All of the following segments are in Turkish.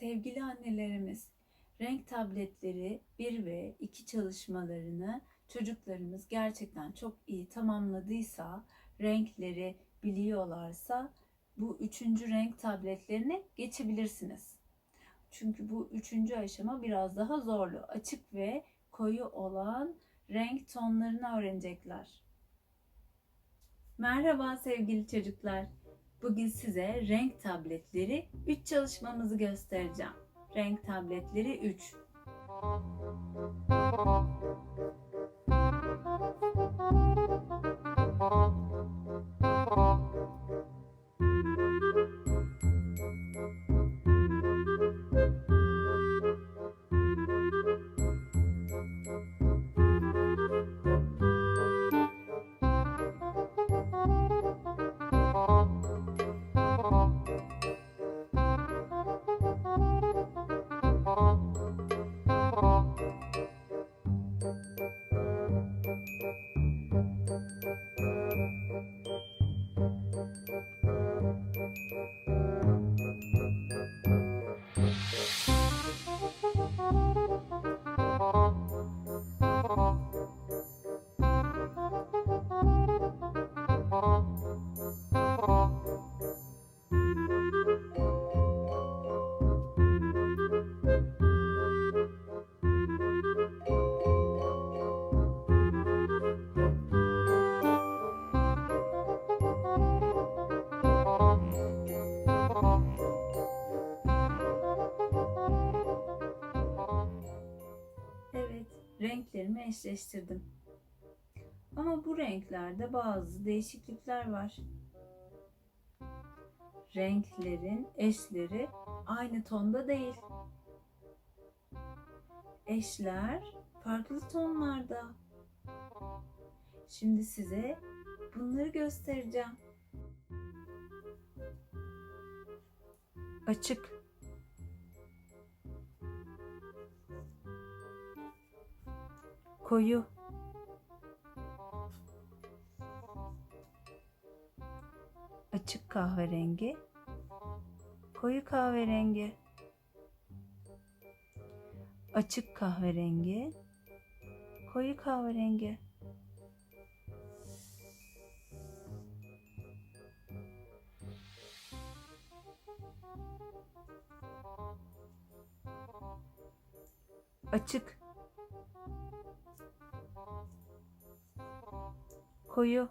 Sevgili annelerimiz, renk tabletleri 1 ve 2 çalışmalarını çocuklarımız gerçekten çok iyi tamamladıysa, renkleri biliyorlarsa bu üçüncü renk tabletlerine geçebilirsiniz. Çünkü bu üçüncü aşama biraz daha zorlu. Açık ve koyu olan renk tonlarını öğrenecekler. Merhaba sevgili çocuklar. Bugün size renk tabletleri 3 çalışmamızı göstereceğim. Renk tabletleri 3. eşleştirdim. Ama bu renklerde bazı değişiklikler var. Renklerin eşleri aynı tonda değil. Eşler farklı tonlarda. Şimdi size bunları göstereceğim. Açık koyu. Açık kahverengi. Koyu kahverengi. Açık kahverengi. Koyu kahverengi. Açık koyu.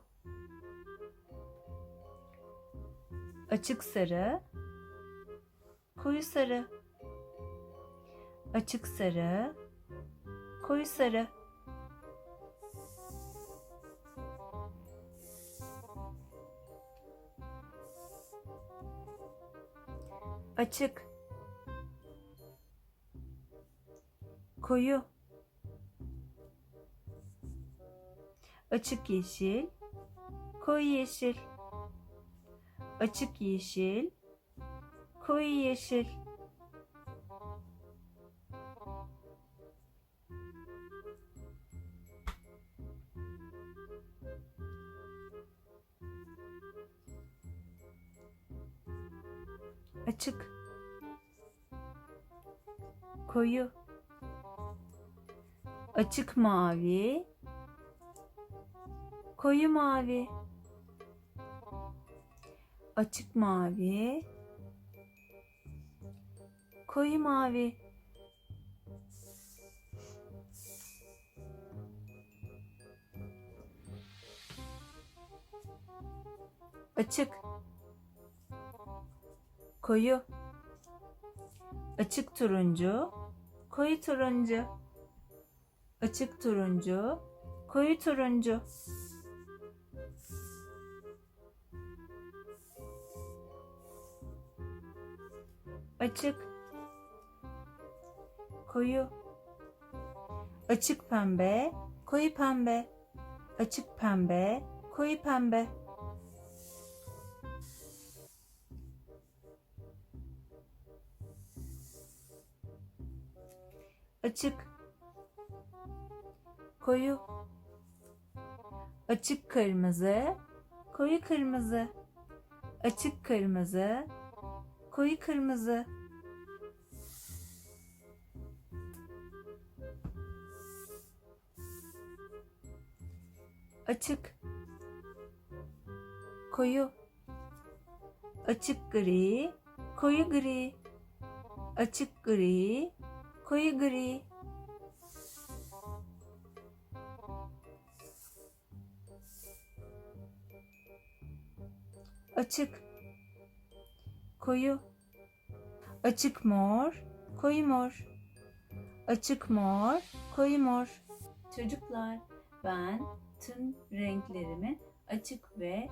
Açık sarı. Koyu sarı. Açık sarı. Koyu sarı. Açık. Koyu açık yeşil, koyu yeşil, açık yeşil, koyu yeşil. Açık, koyu, açık mavi, koyu mavi, açık mavi, koyu mavi. Açık, koyu, açık turuncu, koyu turuncu, açık turuncu, koyu turuncu. Açık. Koyu. Açık pembe, koyu pembe. Açık pembe, koyu pembe. Açık. Koyu. Açık kırmızı, koyu kırmızı. Açık kırmızı, koyu kırmızı. Açık. Koyu. Açık gri. Koyu gri. Açık gri. Koyu gri. Açık koyu, açık mor, koyu mor, açık mor, koyu mor. Çocuklar, ben tüm renklerimin açık ve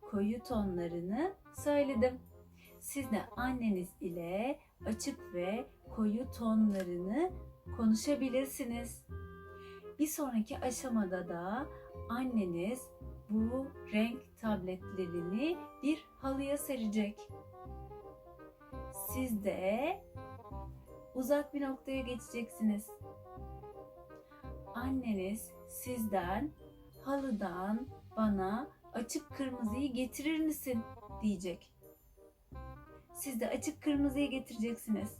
koyu tonlarını söyledim. Siz de anneniz ile açık ve koyu tonlarını konuşabilirsiniz. Bir sonraki aşamada da anneniz bu renk tabletlerini bir halıya serecek. Siz de uzak bir noktaya geçeceksiniz. Anneniz sizden halıdan bana açık kırmızıyı getirir misin diyecek. Siz de açık kırmızıyı getireceksiniz.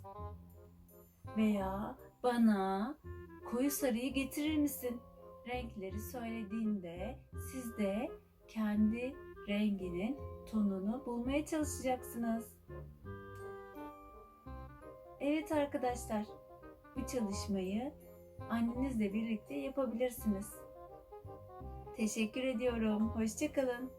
Veya bana koyu sarıyı getirir misin? Renkleri söylediğinde siz de kendi renginin tonunu bulmaya çalışacaksınız. Evet arkadaşlar, bu çalışmayı annenizle birlikte yapabilirsiniz. Teşekkür ediyorum. Hoşçakalın.